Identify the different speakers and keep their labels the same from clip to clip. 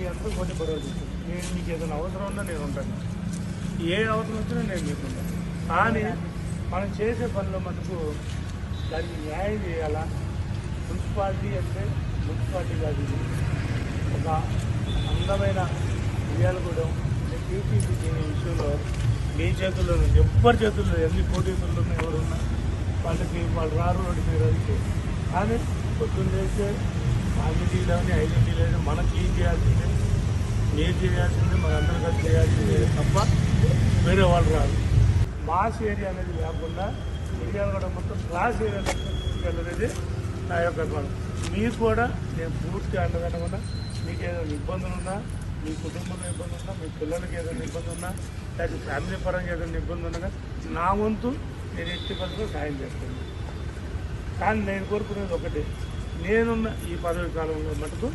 Speaker 1: మీ అందరూ కొన్ని భరోసా నేను మీకు ఏదైనా అవసరం ఉన్నా నేను ఉంటాను. ఏ అవసరం వచ్చినా నేను మీకు ఉంటాను. కానీ మనం చేసే పనిలో మటుకు దానికి న్యాయం చేయాలా? మున్సిపాలిటీ అంటే మున్సిపాలిటీ కాదు ఒక అందమైన ఉయ్యాలగూడెం టీటీసీ చేసే విషయంలో మీ చేతుల్లో ఎవ్వరి చేతుల్లో ఎన్ని కోటీసులు ఎవరున్నా వాళ్ళకి వాళ్ళు రారు రోడ్డు మీరు వెళ్తే కానీ పొద్దున్న చేస్తే కమిటీలోని ఐడెంటిటీలోని మనం క్లీన్ చేయాల్సిందే. నేను చేయాల్సిందే మన అందరం కలిసి చేయాల్సిందే. తప్ప వేరే వాళ్ళు రాదు మాస్ ఏరియా అనేది లేకుండా ఏరియాలు కూడా మొత్తం క్లాస్ ఏరియా తీసుకెళ్ళనేది నా యొక్క గుణం మీకు కూడా నేను పూర్తి అండదండకుండా మీకు ఏదైనా ఇబ్బందులు ఉన్నా మీ కుటుంబంలో ఇబ్బంది ఉన్నా మీ పిల్లలకి ఏదైనా ఇబ్బంది ఉన్నా లేకపోతే ఫ్యామిలీ పరంగా ఏదైనా ఇబ్బంది ఉన్నా నా వంతు నేను ఎట్టి పరిస్థితులు సాయం చేస్తాను. కానీ నేను కోరుకునేది ఒకటే. నేనున్న ఈ పదవి కాలంలో మటుకు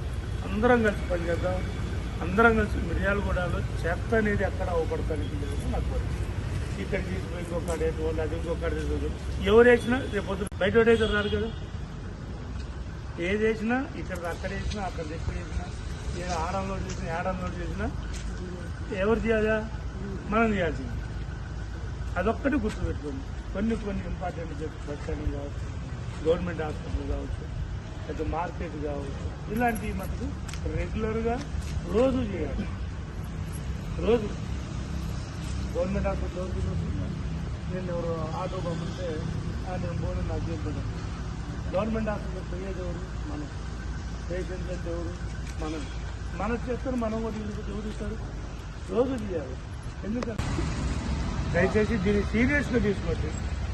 Speaker 1: అందరం కలిసి పనిచేద్దాం అందరం కలిసి మిర్యాలగూడలో చెత్త అనేది ఎక్కడ అవపడతానికి లేదు నాకు కోరిక ఇక్కడ తీసుకుపోయి ఇంకొకటి వేసుకో అది ఇంకొక తీసుకో ఎవరు వేసినా రేపు పొద్దున బయట వేసారు రాదు కదా. ఏది వేసినా ఇక్కడ అక్కడ వేసినా అక్కడ ఎక్కడ వేసినా ఏదో ఆడంలో చేసినా ఏడంలో చేసినా ఎవరు చేయాలా? మనం చేయాల్సింది. అదొక్కటి గుర్తుపెట్టుకోండి. కొన్ని కొన్ని ఇంపార్టెంట్ బస్ స్టాండ్ కావచ్చు గవర్నమెంట్ హాస్పిటల్ కావచ్చు లేదా మార్కెట్ కావచ్చు. ఇలాంటివి మటుకు రెగ్యులర్గా రోజు చేయాలి. రోజు. గవర్నమెంట్ హాస్పిటల్ రోజు నేను ఎవరు ఆటో పంపితే నేను పోను నాకు చెప్పాను గవర్నమెంట్ హాస్పిటల్ పోయేది ఎవరు? మనం. పేషెంట్ అంటే ఎవరు? మనం. మనం చేస్తారు మనం కూడా ఇంటికి ఎవరు ఇస్తారు రోజు చేయాలి. ఎందుకంటే దయచేసి దీన్ని సీరియస్గా తీసుకోండి.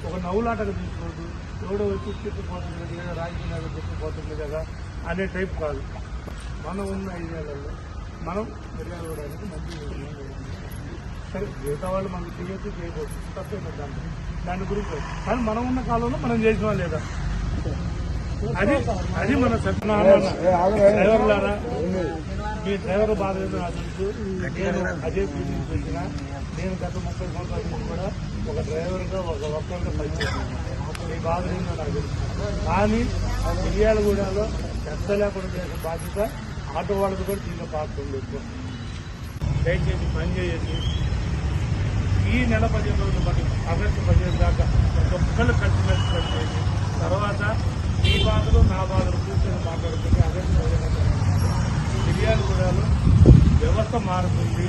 Speaker 1: ఒక నవ్వులాటగా తీసుకోండి ఎవడో వచ్చి చెప్పిపోతుంది లేదా రాజకీయాలు చెప్పిపోతుంది కదా అనే టైప్ కాదు. మనం ఉన్న ఏరియాలలో మనం మిర్యాలగూడానికి మంచి. సరే మిగతా వాళ్ళు మనకి చేయొచ్చు చేయకూడదు. తప్పేమో దాంట్లో దాని గురించి. కానీ మనం ఉన్న కాలంలో మనం చేసినా లేదా అది అది మన సత్యనారాయణ డ్రైవర్లారా? మీ డ్రైవర్ బాధ నాకు తెలుసు. నేను అదే ఫీలింగ్ వచ్చిన నేను గత ముప్పై సంవత్సరాల నుంచి కూడా ఒక డ్రైవర్గా ఒక ఒక్కరిగా పనిచేస్తున్నాను. మీ బాధ ఏందో నాకు తెలుసు. కానీ మిర్యాలగూడలో చెత్త లేకుండా చేసిన బాధ్యత ఆటో వాళ్ళది కూడా దీనిలో పాత్ర ఉండొచ్చు దయచేసి పని చేయండి. ఈ నెల పదిహేను రోజులు పది ఆగస్టు పదిహేను దాకా ప్రతి ఒక్కళ్ళు కలిసిమెలిసి పనిచేయండి తర్వాత ఈ బాధలు నా బాధలు కూర్చొని మాట్లాడుతుంది ఆగస్టు పదిహేను మిర్యాలగూడలో వ్యవస్థ మారుతుంది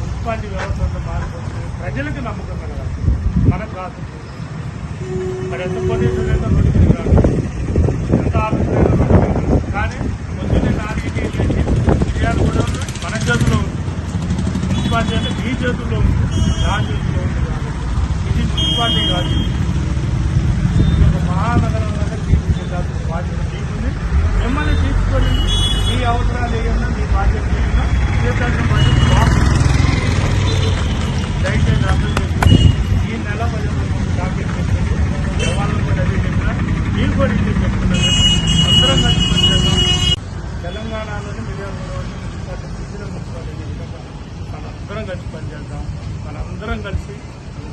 Speaker 1: మున్సిపాలిటీ వ్యవస్థ అంతా మారిపోతుంది ప్రజలకు నమ్మకం కలగాలి. మనకు కాదు మరి ఎంత పొల్యూషన్ లేదో పొల్యూషన్ కాదు ఎంత ఆఫీస్ లేదో పొల్యూషన్ కానీ పొద్దున్నే నాలుగింటికి ఫిర్యాదు కూడా మన చేతిలో ఉంది. మున్సిపాలిటీ అంటే మీ చేతుల్లో ఉంది. నా చేతుల్లో ఉంది కాబట్టి. ఇది మున్సిపాలిటీ కాదు ఇది ఒక మహానగరంలో తీర్చిదిద్దాల్సిన బాధ్యత మీకుంది మిమ్మల్ని తీసుకొని మీ అవసరాలు ఏమన్నా మీ బాధ్యత ఏమన్నా చేయాల్సిన బాధ్యత మాకు. దయచేసి అర్థం చేసుకుని ఈ నెల పదిహేను రోజులు టార్గెట్ పెట్టుకుని వాళ్ళని కూడా అదే చెప్పినా మీరు కూడా ఇది చెప్తున్నారు అందరం కలిసి పనిచేద్దాం తెలంగాణలోని మిర్యాలగూడలోని మున్సిపాలిటీ మున్సిపాలిటీ విధంగా మనందరం కలిసి పనిచేద్దాం మనందరం కలిసి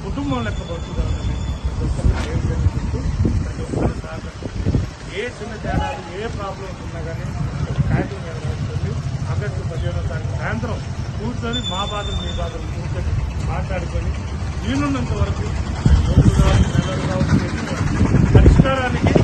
Speaker 1: కుటుంబం లెక్క పడుతుందని ప్రతి ఒక్కరు ఏం చేసుకుంటూ ప్రతి ఒక్కరు సహకరిస్తుంది ఏ చిన్న తేడాలు ఏ ప్రాబ్లమ్స్ ఉన్నా కానీ ఒక నిర్వహిస్తుంది ఆగస్టు పదిహేనో తారీఖు సాయంత్రం కూర్చొని మా బాధలు మీ బాధలు కూర్చొని మాట్లాడుకొని వీలున్నంత వరకు రోజులు కావచ్చు నెలలు కావచ్చు కావచ్చు, పరిష్కారానికి